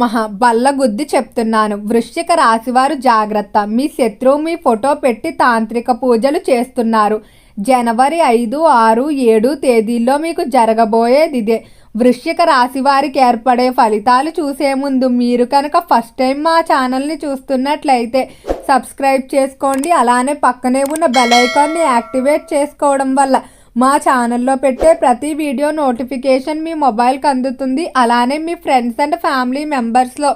నమ. బల్లగుద్ది చెప్తున్నాను. వృశ్చిక రాశివారు జాగ్రత్త. మీ శత్రువు మీ ఫోటో పెట్టి తాంత్రిక పూజలు చేస్తున్నారు. జనవరి ఐదు ఆరు ఏడు తేదీల్లో మీకు జరగబోయేది ఇదే. వృశ్చిక రాశి వారికి ఏర్పడే ఫలితాలు చూసే ముందు మీరు కనుక ఫస్ట్ టైం మా ఛానల్ని చూస్తున్నట్లయితే సబ్స్క్రైబ్ చేసుకోండి. అలానే పక్కనే ఉన్న బెల్ ఐకాన్ని యాక్టివేట్ చేసుకోవడం వల్ల మా ఛానల్లో పెట్టే ప్రతి వీడియో నోటిఫికేషన్ మీ మొబైల్కి అందుతుంది. అలానే మీ ఫ్రెండ్స్ అండ్ ఫ్యామిలీ మెంబర్స్లో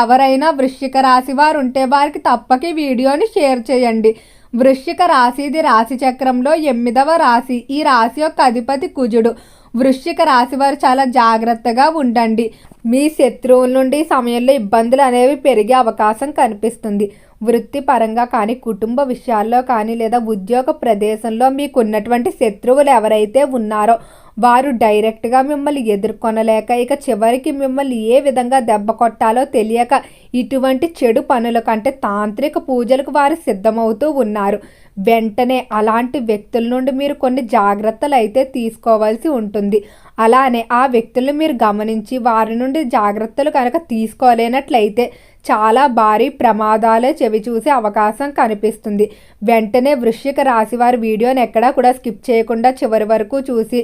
ఎవరైనా వృశ్చిక రాశి వారు ఉంటే వారికి తప్పక వీడియోని షేర్ చేయండి. వృశ్చిక రాశిది రాశి చక్రంలో ఎనిమిదవ రాశి. ఈ రాశి యొక్క అధిపతి కుజుడు. వృశ్చిక రాశి వారు చాలా జాగ్రత్తగా ఉండండి. మీ శత్రువుల నుండి సమయంలో ఇబ్బందులు అనేవి పెరిగే అవకాశం కనిపిస్తుంది. వృత్తిపరంగా కానీ కుటుంబ విషయాల్లో కానీ లేదా ఉద్యోగ ప్రదేశంలో మీకు ఉన్నటువంటి శత్రువులు ఎవరైతే ఉన్నారో వారు డైరెక్ట్గా మిమ్మల్ని ఎదుర్కొనలేక ఇక చివరికి మిమ్మల్ని ఏ విధంగా దెబ్బ కొట్టాలో తెలియక ఇటువంటి చెడు పనుల కంటే తాంత్రిక పూజలకు వారు సిద్ధమవుతూ ఉన్నారు. వెంటనే అలాంటి వ్యక్తుల నుండి మీరు కొన్ని జాగ్రత్తలు అయితే తీసుకోవాల్సి ఉంటుంది. అలానే ఆ వ్యక్తులను మీరు గమనించి వారి నుండి జాగ్రత్తలు కనుక తీసుకోలేనట్లయితే చాలా భారీ ప్రమాదాలే చెవి చూసే అవకాశం కనిపిస్తుంది. వెంటనే వృశ్చిక రాశి వారి వీడియోని ఎక్కడా కూడా స్కిప్ చేయకుండా చివరి వరకు చూసి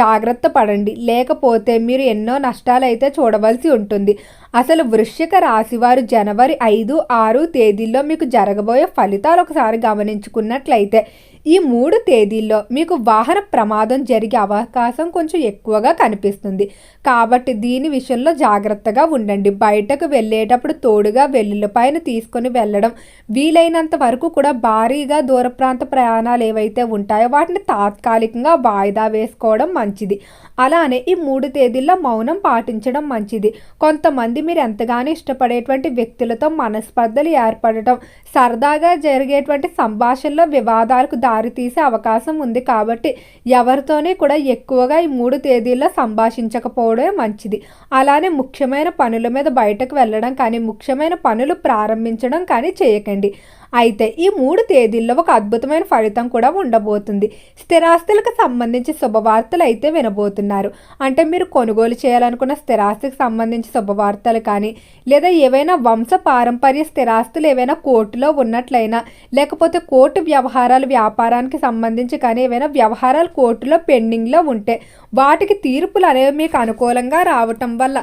జాగ్రత్త పడండి. లేకపోతే మీరు ఎన్నో నష్టాలు అయితే చూడవలసి ఉంటుంది. అసలు వృశ్చిక రాశివారు జనవరి ఐదు ఆరు తేదీల్లో మీకు జరగబోయే ఫలితాలు ఒకసారి గమనించుకున్నట్లయితే ఈ మూడు తేదీల్లో మీకు వాహన ప్రమాదం జరిగే అవకాశం కొంచెం ఎక్కువగా కనిపిస్తుంది. కాబట్టి దీని విషయంలో జాగ్రత్తగా ఉండండి. బయటకు వెళ్ళేటప్పుడు తోడుగా వెల్లుల్లిపైన తీసుకొని వెళ్ళడం వీలైనంత వరకు కూడా భారీగా దూర ప్రాంత ప్రయాణాలు ఏవైతే ఉంటాయో వాటిని తాత్కాలికంగా వాయిదా వేసుకోవడం మంచిది. అలానే ఈ మూడు తేదీల్లో మౌనం పాటించడం మంచిది. కొంతమంది మీరు ఎంతగానో ఇష్టపడేటువంటి వ్యక్తులతో మనస్పర్ధలు ఏర్పడటం సరదాగా జరిగేటువంటి సంభాషణలో వివాదాలకు దారితీసే అవకాశం ఉంది కాబట్టి ఎవరితోనే కూడా ఎక్కువగా ఈ మూడు తేదీల్లో సంభాషించకపోవడమే మంచిది. అలానే ముఖ్యమైన పనుల మీద బయటకు వెళ్ళడం కానీ ముఖ్యమైన పనులు ప్రారంభించడం కానీ చేయకండి. అయితే ఈ మూడు తేదీల్లో ఒక అద్భుతమైన ఫలితం కూడా ఉండబోతుంది. స్థిరాస్తులకు సంబంధించి శుభవార్తలు అయితే వినబోతున్నారు. అంటే మీరు కొనుగోలు చేయాలనుకున్న స్థిరాస్తికి సంబంధించి శుభవార్తలు కానీ లేదా ఏవైనా వంశ పారంపర్య స్థిరాస్తులు ఏవైనా కోర్టులో ఉన్నట్లయినా లేకపోతే కోర్టు వ్యవహారాలు వ్యాపారానికి సంబంధించి కానీ ఏవైనా వ్యవహారాలు కోర్టులో పెండింగ్లో ఉంటే వాటికి తీర్పులు అనేవి మీకు అనుకూలంగా రావటం వల్ల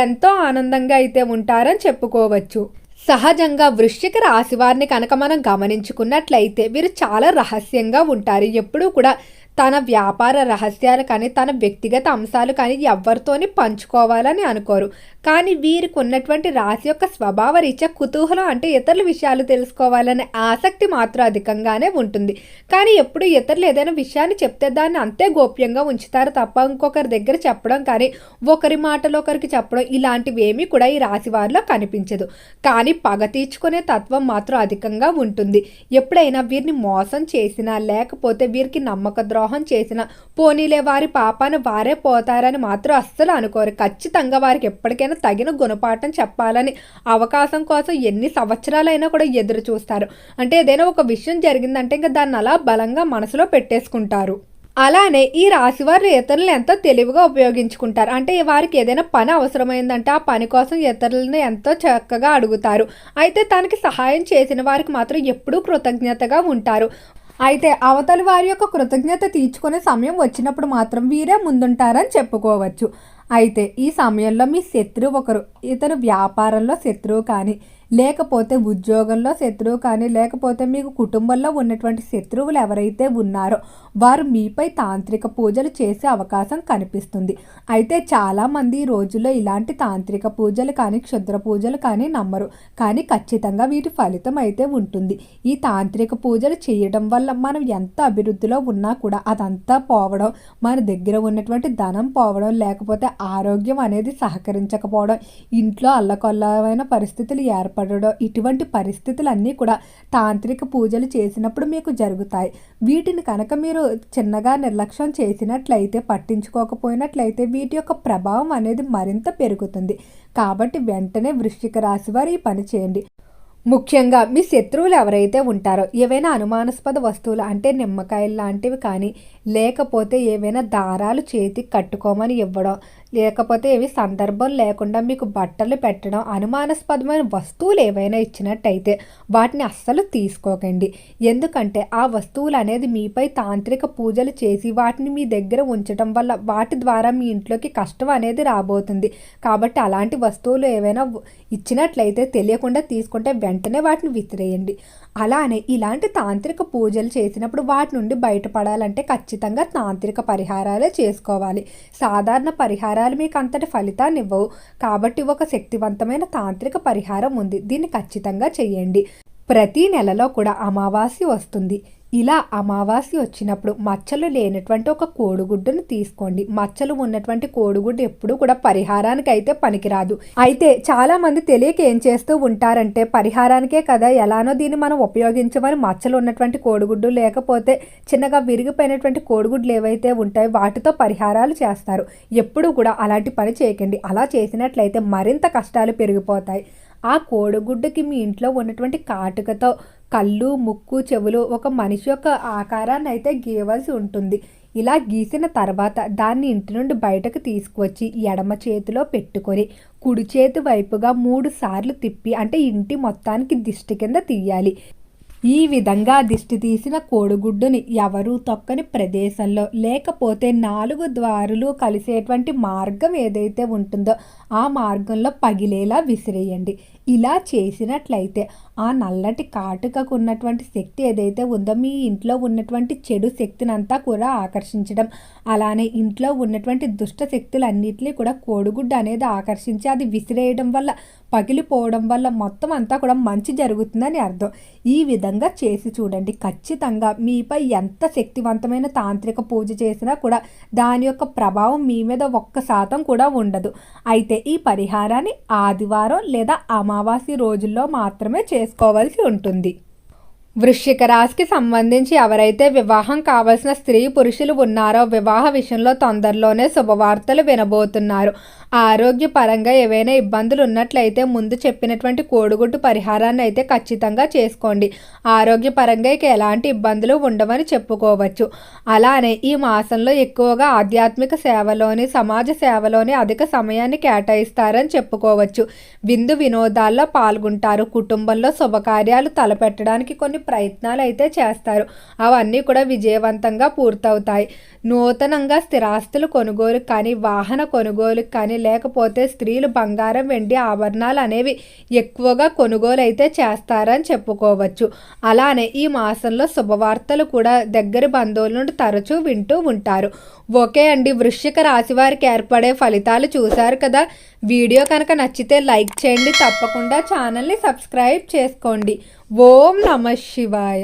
ఎంతో ఆనందంగా అయితే ఉంటారని చెప్పుకోవచ్చు. సహజంగా వృశ్చిక రాశి వారిని కనుక మనం గమనించుకున్నట్లయితే వీరు చాలా రహస్యంగా ఉంటారు. ఎప్పుడూ కూడా తన వ్యాపార రహస్యాలు కానీ తన వ్యక్తిగత అంశాలు కానీ ఎవరితోని పంచుకోవాలని అనుకోరు. కానీ వీరికి ఉన్నటువంటి రాశి యొక్క స్వభావ రీత్యా కుతూహలం అంటే ఇతరుల విషయాలు తెలుసుకోవాలనే ఆసక్తి మాత్రం అధికంగానే ఉంటుంది. కానీ ఎప్పుడు ఇతరులు ఏదైనా విషయాన్ని చెప్తే దాన్ని అంతే గోప్యంగా ఉంచుతారు తప్ప ఇంకొకరి దగ్గర చెప్పడం కానీ ఒకరి మాటలు ఒకరికి చెప్పడం ఇలాంటివి ఏమీ కూడా ఈ రాశి వారిలో కనిపించదు. కానీ పగ తీర్చుకునే తత్వం మాత్రం అధికంగా ఉంటుంది. ఎప్పుడైనా వీరిని మోసం చేసినా లేకపోతే వీరికి నమ్మక ద్రోహం చేసినా పోనీలే వారి పాపాన వారే పోతారని మాత్రం అస్సలు అనుకోరు. ఖచ్చితంగా వారికి ఎప్పటికైనా తగిన గుణపాఠం చెప్పాలని అవకాశం కోసం ఎన్ని సంవత్సరాలైనా కూడా ఎదురు చూస్తారు. అంటే ఏదైనా ఒక విషయం జరిగిందంటే ఇంకా దాన్ని అలా బలంగా మనసులో పెట్టేసుకుంటారు. అలానే ఈ రాశివారు ఇతరులను ఎంతో తెలివిగా ఉపయోగించుకుంటారు. అంటే వారికి ఏదైనా పని అవసరమైందంటే ఆ పని కోసం ఇతరులను ఎంతో చక్కగా అడుగుతారు. అయితే తనకి సహాయం చేసిన వారికి మాత్రం ఎప్పుడూ కృతజ్ఞతగా ఉంటారు. అయితే అవతలి వారి యొక్క కృతజ్ఞత తీర్చుకునే సమయం వచ్చినప్పుడు మాత్రం వీరే ముందుంటారని చెప్పుకోవచ్చు. అయితే ఈ సమయంలో మీ శత్రువు ఒకరు ఇతను వ్యాపారంలో శత్రువు కానీ లేకపోతే ఉద్యోగంలో శత్రువు కానీ లేకపోతే మీకు కుటుంబంలో ఉన్నటువంటి శత్రువులు ఎవరైతే ఉన్నారో వారు మీపై తాంత్రిక పూజలు చేసే అవకాశం కనిపిస్తుంది. అయితే చాలామంది ఈ రోజుల్లో ఇలాంటి తాంత్రిక పూజలు కానీ క్షుద్ర పూజలు కానీ నమ్మరు. కానీ ఖచ్చితంగా వీటి ఫలితం అయితే ఉంటుంది. ఈ తాంత్రిక పూజలు చేయడం వల్ల మనం ఎంత అభివృద్ధిలో ఉన్నా కూడా అదంతా పోవడం మన దగ్గర ఉన్నటువంటి ధనం పోవడం లేకపోతే ఆరోగ్యం అనేది సహకరించకపోవడం ఇంట్లో అల్లకొల్లమైన పరిస్థితులు ఏర్పడడం ఇటువంటి పరిస్థితులన్నీ కూడా తాంత్రిక పూజలు చేసినప్పుడు మీకు జరుగుతాయి. వీటిని కనుక మీరు చిన్నగా నిర్లక్ష్యం చేసినట్లయితే పట్టించుకోకపోయినట్లయితే వీటి యొక్క ప్రభావం అనేది మరింత పెరుగుతుంది. కాబట్టి వెంటనే వృశ్చిక రాశి వారు ఈ పని చేయండి. ముఖ్యంగా మీ శత్రువులు ఎవరైతే ఉంటారో ఏవైనా అనుమానాస్పద వస్తువులు అంటే నిమ్మకాయలు లాంటివి కానీ లేకపోతే ఏవైనా దారాలు చేతికి కట్టుకోమని ఇవ్వడం లేకపోతే ఏవి సందర్భం లేకుండా మీకు బట్టలు పెట్టడం అనుమానాస్పదమైన వస్తువులు ఏవైనా ఇచ్చినట్టయితే వాటిని అస్సలు తీసుకోకండి. ఎందుకంటే ఆ వస్తువులు అనేది మీపై తాంత్రిక పూజలు చేసి వాటిని మీ దగ్గర ఉంచడం వల్ల వాటి ద్వారా మీ ఇంట్లోకి కష్టం అనేది రాబోతుంది. కాబట్టి అలాంటి వస్తువులు ఏవైనా ఇచ్చినట్లయితే తెలియకుండా తీసుకుంటే వెంటనే వాటిని విసిరేయండి. అలానే ఇలాంటి తాంత్రిక పూజలు చేసినప్పుడు వాటి నుండి బయటపడాలంటే ఖచ్చితంగా తాంత్రిక పరిహారాలే చేసుకోవాలి. సాధారణ పరిహారాలు మీకు అంతటి ఫలితాన్ని ఇవ్వవు. కాబట్టి ఒక శక్తివంతమైన తాంత్రిక పరిహారం ఉంది. దీన్ని ఖచ్చితంగా చేయండి ప్రతి నెలలో కూడా అమావాస్య వస్తుంది. ఇలా అమావాస్య వచ్చినప్పుడు మచ్చలు లేనటువంటి ఒక కోడిగుడ్డును తీసుకోండి. మచ్చలు ఉన్నటువంటి కోడిగుడ్డు ఎప్పుడూ కూడా పరిహారానికి అయితే పనికిరాదు. అయితే చాలా మంది తెలియక ఏం చేస్తూ ఉంటారంటే పరిహారానికే కదా ఎలానో దీన్ని మనం ఉపయోగించమని మచ్చలు ఉన్నటువంటి కోడిగుడ్డు లేకపోతే చిన్నగా విరిగిపోయినటువంటి కోడిగుడ్లు ఏవైతే ఉంటాయో వాటితో పరిహారాలు చేస్తారు. ఎప్పుడు కూడా అలాంటి పని చేయకండి. అలా చేసినట్లయితే మరింత కష్టాలు పెరిగిపోతాయి. ఆ కోడిగుడ్డుకి మీ ఇంట్లో ఉన్నటువంటి కాటుకతో కళ్ళు ముక్కు చెవులు ఒక మనిషి యొక్క ఆకారాన్ని అయితే గీయవలసి ఉంటుంది. ఇలా గీసిన తర్వాత దాన్ని ఇంటి నుండి బయటకు తీసుకువచ్చి ఎడమ చేతిలో పెట్టుకొని కుడి చేతి వైపుగా మూడు సార్లు తిప్పి అంటే ఇంటి మొత్తానికి దిష్టి కింద తీయాలి. ఈ విధంగా దిష్టి తీసిన కోడిగుడ్డుని ఎవరూ తొక్కని ప్రదేశంలో లేకపోతే నాలుగు ద్వారులు కలిసేటువంటి మార్గం ఏదైతే ఉంటుందో ఆ మార్గంలో పగిలేలా విసిరేయండి. ఇలా చేసినట్లయితే ఆ నల్లటి కాటుకకు ఉన్నటువంటి శక్తి ఏదైతే ఉందో మీ ఇంట్లో ఉన్నటువంటి చెడు శక్తిని అంతా కూడా ఆకర్షించడం అలానే ఇంట్లో ఉన్నటువంటి దుష్ట శక్తులన్నింటినీ కూడా కోడిగుడ్డు అనేది ఆకర్షించి అది విసిరేయడం వల్ల పగిలిపోవడం వల్ల మొత్తం అంతా కూడా మంచి జరుగుతుందని అర్థం. ఈ విధంగా చేసి చూడండి. ఖచ్చితంగా మీపై ఎంత శక్తివంతమైన తాంత్రిక పూజ చేసినా కూడా దాని యొక్క ప్రభావం మీ మీద ఒక్క శాతం కూడా ఉండదు. అయితే ఈ పరిహారాన్ని ఆదివారం లేదా అమావాస్య రోజుల్లో మాత్రమే చేసుకోవాల్సి ఉంటుంది. వృశ్చిక రాశికి సంబంధించి ఎవరైతే వివాహం కావలసిన స్త్రీ పురుషులు ఉన్నారో వివాహ విషయంలో తొందరలోనే శుభవార్తలు వినబోతున్నారు. ఆరోగ్యపరంగా ఏవైనా ఇబ్బందులు ఉన్నట్లయితే ముందు చెప్పినటువంటి కోడిగుడ్డు పరిహారాన్ని అయితే ఖచ్చితంగా చేసుకోండి. ఆరోగ్యపరంగా ఇక ఎలాంటి ఇబ్బందులు ఉండవని చెప్పుకోవచ్చు. అలానే ఈ మాసంలో ఎక్కువగా ఆధ్యాత్మిక సేవలోని సమాజ సేవలోని అధిక సమయాన్ని కేటాయిస్తారని చెప్పుకోవచ్చు. విందు వినోదాల్లో పాల్గొంటారు. కుటుంబంలో శుభకార్యాలు తలపెట్టడానికి కొన్ని ప్రయత్నాలు అయితే చేస్తారు. అవన్నీ కూడా విజయవంతంగా పూర్తవుతాయి. నూతనంగా స్థిరాస్తులు కొనుగోలు కానీ వాహన కొనుగోలు కానీ లేకపోతే స్త్రీలు బంగారం వెండి ఆభరణాలు అనేవి ఎక్కువగా కొనుగోలు అయితే చేస్తారని చెప్పుకోవచ్చు. అలానే ఈ మాసంలో శుభవార్తలు కూడా దగ్గర బంధువుల నుండి తరచూ వింటూ ఉంటారు. ఓకే అండి వృశ్చిక రాశి వారికి ఏర్పడే ఫలితాలు చూశారు కదా? వీడియో కనుక నచ్చితే లైక్ చేయండి. తప్పకుండా ఛానల్ని సబ్స్క్రైబ్ చేసుకోండి. ఓం నమ శివాయ.